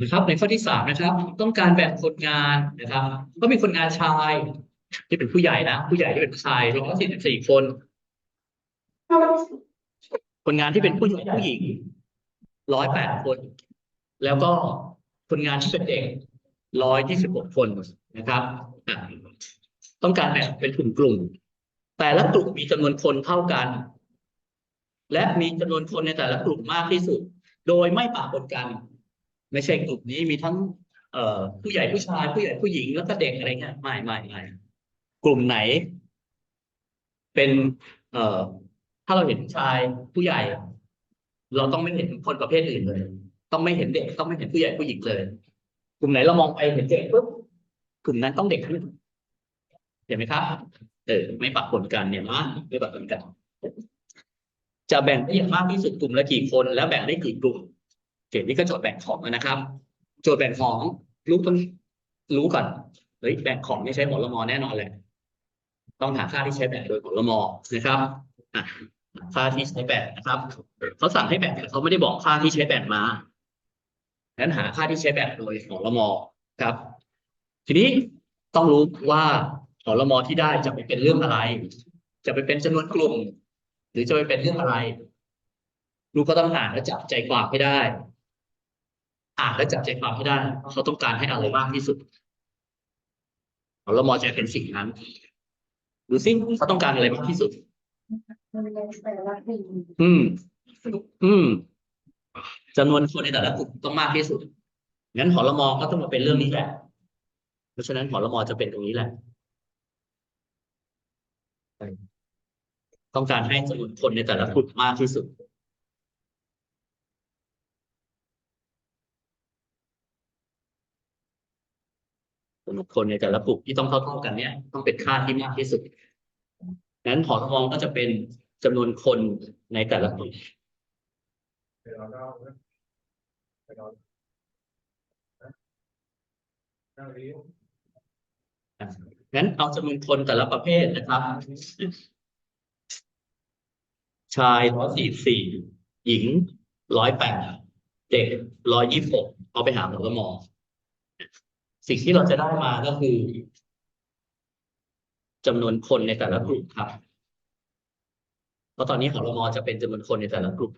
นะครับ ในข้อที่สามนะครับ ต้องการแบ่งคนงานนะครับ ก็มีคนงานชาย ที่เป็นผู้ใหญ่นะ ผู้ใหญ่ที่เป็นผู้ชายร้อยสี่สิบสี่คน คนงานที่เป็นผู้หญิงผู้หญิงร้อยแปดคน แล้วก็คนงานที่เป็นเด็กร้อยยี่สิบหกคนนะครับ ต้องการแบ่งเป็นกลุ่มกลุ่ม แต่ละกลุ่มมีจำนวนคนเท่ากัน และมีจำนวนคนในแต่ละกลุ่มมากที่สุด โดยไม่ปะปนกัน ไม่ใช่กลุ่มนี้มีทั้งเอ่อผู้ใหญ่ผู้ชายผู้ใหญ่ผู้หญิงแล้วก็เด็กอะไรเงี้ยไม่ไม่ไม่กลุ่มไหน เป็น เอ่อ ถ้าเราเห็นผู้ชายผู้ใหญ่ เราต้องไม่เห็นคนประเภทอื่นเลย ต้องไม่เห็นเด็ก ต้องไม่เห็นผู้ใหญ่ผู้หญิงเลย กลุ่มไหนเรามองไปเห็นเด็กปุ๊บกลุ่มนั้นต้องเด็กทั้งนั้นเห็นไหมครับ เออ ไม่ปะปนกันเนี่ยนะไม่ปะปนกัน จะแบ่งได้อย่างมากที่สุดกลุ่มละกี่คน แล้วแบ่งได้กี่กลุ่ม เกณฑ์นี้ก็โจทย์แบ่งของนะครับ โจทย์แบ่งของรู้ต้องรู้ก่อนเฮ้ยแบ่งของไม่ใช้หมดละมอแน่นอนแหละต้องหาค่าที่ใช้แบ่งโดยหมดละมอนะครับค่าที่ใช้แบ่งนะครับเขาสั่งให้แบ่งแต่เขาไม่ได้บอกค่าที่ใช้แบ่งมางั้นหาค่าที่ใช้แบ่งโดยหมดละมอครับ ทีนี้ต้องรู้ว่าหมดละมอที่ได้จะไปเป็นเรื่องอะไร จะไปเป็นจำนวนกลุ่ม หรือจะไปเป็นเรื่องอะไรลูกก็ต้องอ่าและจับใจความให้ได้ อ่านและจับใจความให้ได้ว่าเขาต้องการให้อะไรมากที่สุดเรามองจะเป็นสิ่งนั้นดูซิเขาต้องการอะไรมากที่สุด อืม อืมจำนวนคนในแต่ละกลุ่มต้องมากที่สุด งั้นหอละมอก็ต้องมาเป็นเรื่องนี้แหละ เพราะฉะนั้นหอละมอจะเป็นตรงนี้แหละ ต้องการให้จำนวนคนในแต่ละกลุ่มมากที่สุด จำนวนคนในแต่ละกลุ่มที่ต้องเท่าๆกันเนี่ยต้องเป็นค่าที่มากที่สุดงั้นหอละมอก็จะเป็นจำนวนคนในแต่ละกลุ่มงั้นเอาจำนวนคนแต่ละประเภทนะครับ ชายร้อยสี่สี่หญิงร้อยแปดเด็กร้อยยี่สิบหกเอาไปหาหมอละมอ สิ่งที่เราจะได้มาก็คือจำนวนคนในแต่ละกลุ่มครับ เพราะตอนนี้หอละมจะเป็นจำนวนคนในแต่ละกลุ่ม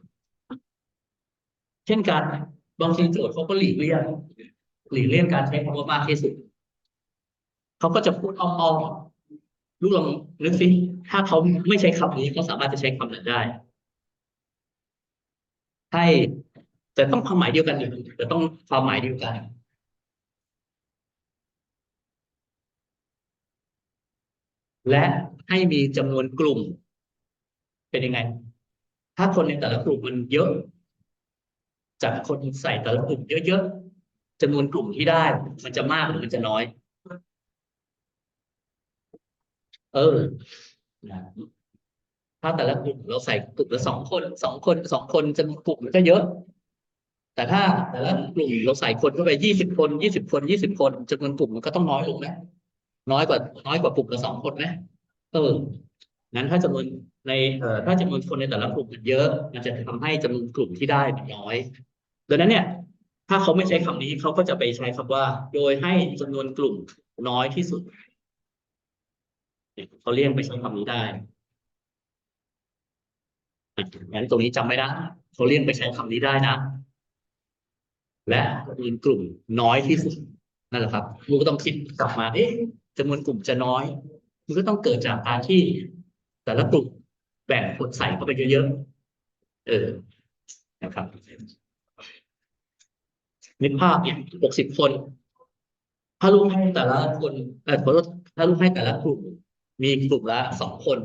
เช่นกัน บางทีโจทย์เขาก็หลีกเลี่ยงหลีกเลี่ยงการใช้คำว่ามากที่สุด เขาก็จะพูดอ้อมๆ ลูกลองนึกสิ ถ้าเขาไม่ใช้คำนี้เขาสามารถจะใช้คำนั้นได้ให้แต่ต้องความหมายเดียวกันอยู่แต่ต้องความหมายเดียวกัน และให้มีจำนวนกลุ่ม เป็นยังไง ถ้าคนในแต่ละกลุ่มมันเยอะจากคนใส่แต่ละกลุ่มเยอะๆจำนวนกลุ่มที่ได้ มันจะมากหรือมันจะน้อย เออนะถ้าแต่ละกลุ่มเราใส่กลุ่มละสองคนสองคนสองคนจำนวนกลุ่มมันก็เยอะ แต่ถ้าแต่ละกลุ่มเราใส่คนเข้าไปยี่สิบคนยี่สิบคนยี่สิบคนจำนวนกลุ่มมันก็ต้องน้อยลงนะ น้อยกว่าน้อยกว่ากลุ่มละสองคนนะเอองั้นถ้าจำนวนในเอ่อถ้าจำนวนคนในแต่ละกลุ่มมันเยอะ มันจะทำให้จำนวนกลุ่มที่ได้มันน้อยดังนั้นเนี่ย ถ้าเขาไม่ใช้คำนี้เขาก็จะไปใช้คำว่า โดยให้จำนวนกลุ่มน้อยที่สุดเขาเลี่ยงไปใช้คำนี้ได้อะงั้นตรงนี้จำไม่ได้เขาเลี่ยงไปใช้คำนี้ได้นะและจำนวนกลุ่มน้อยที่สุดนั่นแหละครับลูกก็ต้องคิดกลับมาเอ๊ะ จำนวนกลุ่มจะน้อย มันก็ต้องเกิดจากการที่แต่ละกลุ่มแบ่งคนใส่เข้าไปเยอะๆเออนะครับนึกภาพเนี่ยหกสิบคน ถ้าลูกให้แต่ละคนเออขอโทษถ้าลูกให้แต่ละกลุ่ม มีกลุ่มละสองคน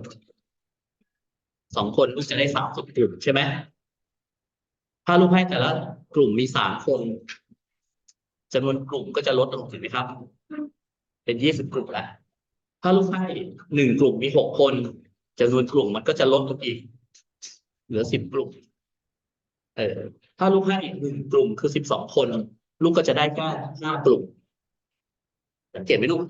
สองคนลูกจะได้สามสิบกลุ่มใช่ไหมถ้าลูกให้แต่ละกลุ่มมีสามคนจำนวนกลุ่มก็จะลดลงถูกไหมครับ เป็นยี่สิบกลุ่มละถ้าลูกให้หนึ่งกลุ่มมีหกคนจำนวนกลุ่มมันก็จะลดลงอีก เหลือสิบกลุ่ม เออถ้าลูกให้หนึ่งกลุ่มคือสิบสองคน ลูกก็จะได้แค่ห้ากลุ่มสังเกตไหมลูก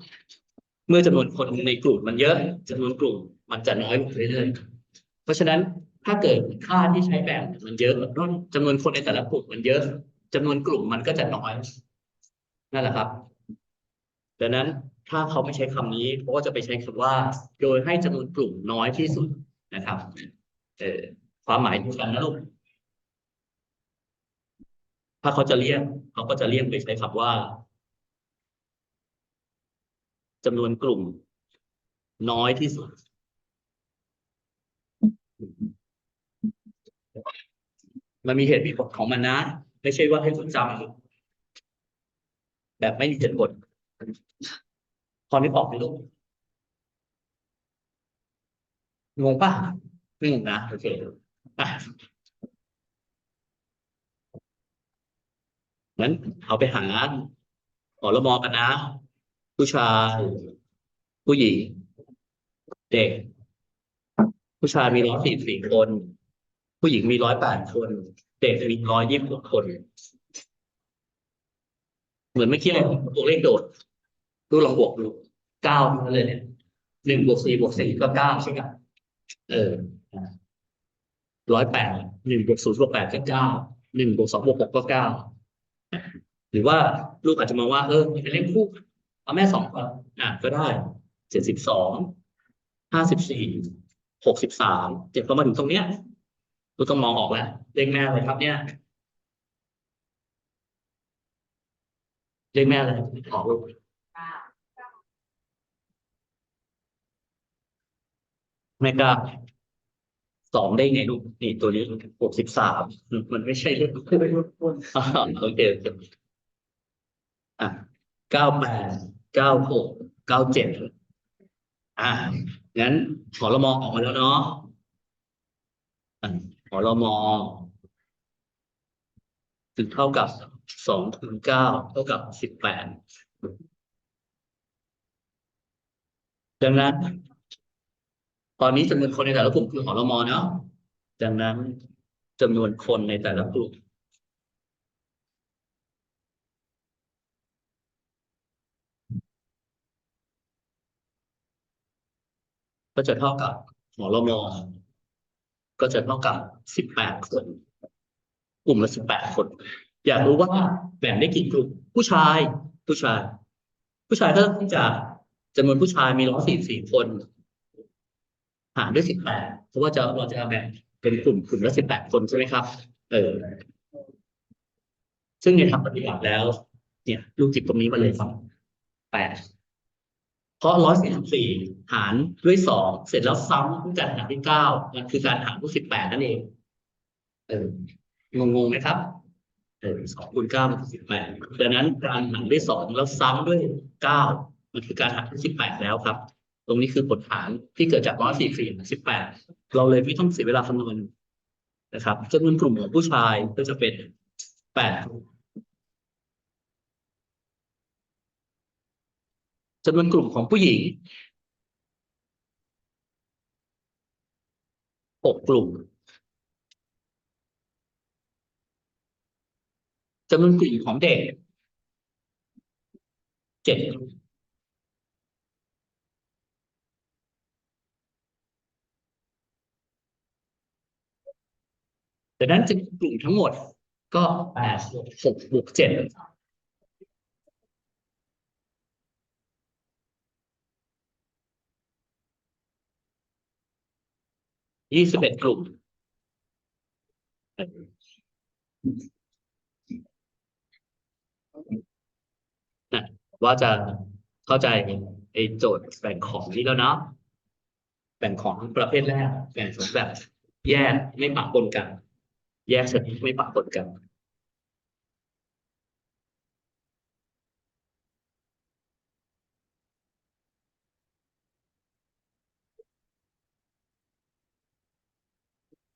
เมื่อจำนวนคนในกลุ่มมันเยอะจำนวนกลุ่มมันจะน้อยลงเรื่อยๆเพราะฉะนั้นถ้าเกิดค่าที่ใช้แบ่งมันเยอะจำนวนคนในแต่ละกลุ่มมันเยอะจำนวนกลุ่มมันก็จะน้อยนั่นแหละครับ ดังนั้นถ้าเขาไม่ใช้คำนี้เขาก็จะไปใช้คำว่า โดยให้จำนวนกลุ่มน้อยที่สุดนะครับ เออความหมายเดียวกันนะลูกถ้าเขาจะเลี่ยงเขาก็จะเลี่ยงไปใช้คำว่าจำนวนกลุ่ม น้อยที่สุดมันมีเหตุมีผลของมันนะ ไม่ใช่ว่าให้คุณจำแบบไม่มีเหตุผล พอนึกออกไหมลูกงงป่ะไม่งงนะโอเคอะงั้นเอาไปหาหอละมอกันนะ ผู้ชาย ผู้หญิง เด็ก ผู้ชายมีร้อยสี่สี่คน ผู้หญิงมีร้อยแปดคน เด็กมีร้อยยี่สิบหกคน เหมือนไม่เคิดเลยบวกเลขโดดดูลองบวกดูเก้านั้นเลยเนี่ยหนึ่งบวกสี่บวกสี่ก็เก้าใช่ไหมเออร้อยแปดหนึ่งบวกศูนย์บวกแปดก็เก้าหนึ่งบวกสองบวกหกก็เก้าหรือว่าลูกอาจจะมองว่าเออเป็นเลขคู่เอาแม่สองคนอะก็ได้เจ็ดสิบสองห้าสิบสี่หกสิบสามเจ็ดพอมาถึงตรงเนี้ยลูกต้องมองออกแล้วเลขแม่อะไรครับเนี่ย เลขแม่อะไรออกลูกไม่กล้าสองได้ไงลูกนี่ตัวนี้หกสิบสามมันไม่ใช่เรื่องโอเคโอเคอะเก้าแปดเก้าหกเก้าเจ็ดอะงั้นขอรมอออกมาแล้วเนาะอะขอรมอ ถึงเท่ากับสองคูณเก้าเท่ากับสิบแปดดังนั้น ตอนนี้จำนวนคนในแต่ละกลุ่มคือหอรมอเนาะดังนั้นจำนวนคนในแต่ละกลุ่มก็จะเท่ากับหอรมอก็จะเท่ากับสิบแปดคน กลุ่มละสิบแปดคน อยากรู้ว่าแบ่งได้กี่กลุ่มผู้ชายผู้ชาย ผู้ชายก็ต้องจากจำนวนผู้ชายมีร้อยสี่สี่คนหารด้วยสิบแปดเพราะว่าจะเราจะแบ่งเป็นกลุ่มกลุ่มละสิบแปดคนใช่ไหมครับ เออ ซึ่งในทางปฏิบัติแล้ว เนี่ยลูกจิบตรงนี้มาเลยครับแปดเพราะร้อยสี่สิบสี่หารด้วยสองเสร็จแล้วซ้ำด้วยการหารด้วยเก้ามันคือการหารด้วยสิบแปดนั่นเอง เออ งงงๆไหมครับเออสองคูณเก้ามันคือสิบแปดดังนั้นการหารด้วยสองแล้วซ้ำด้วยเก้ามันคือการหารด้วยสิบแปดแล้วครับ ตรงนี้คือผลหารที่เกิดจากร้อยสี่สี่สิบแปดเราเลยไม่ต้องเสียเวลาคำนวณนะครับจำนวนกลุ่มของผู้ชายก็จะเป็นแปดจำนวนกลุ่มของผู้หญิงหกกลุ่ม จำนวนกลุ่มของเด็กเจ็ดกลุ่มดังนั้นจะกลุ่มทั้งหมดก็แปดหกบวกเจ็ดยี่สิบเอ็ดกลุ่ม นะ ว่าจะเข้าใจไอ้โจทย์แบ่งของนี้แล้วเนาะแบ่งของประเภทแรกแบ่งสองแบบ แยกไม่ปะปนกัน แยกชนิดไม่ปะปนกัน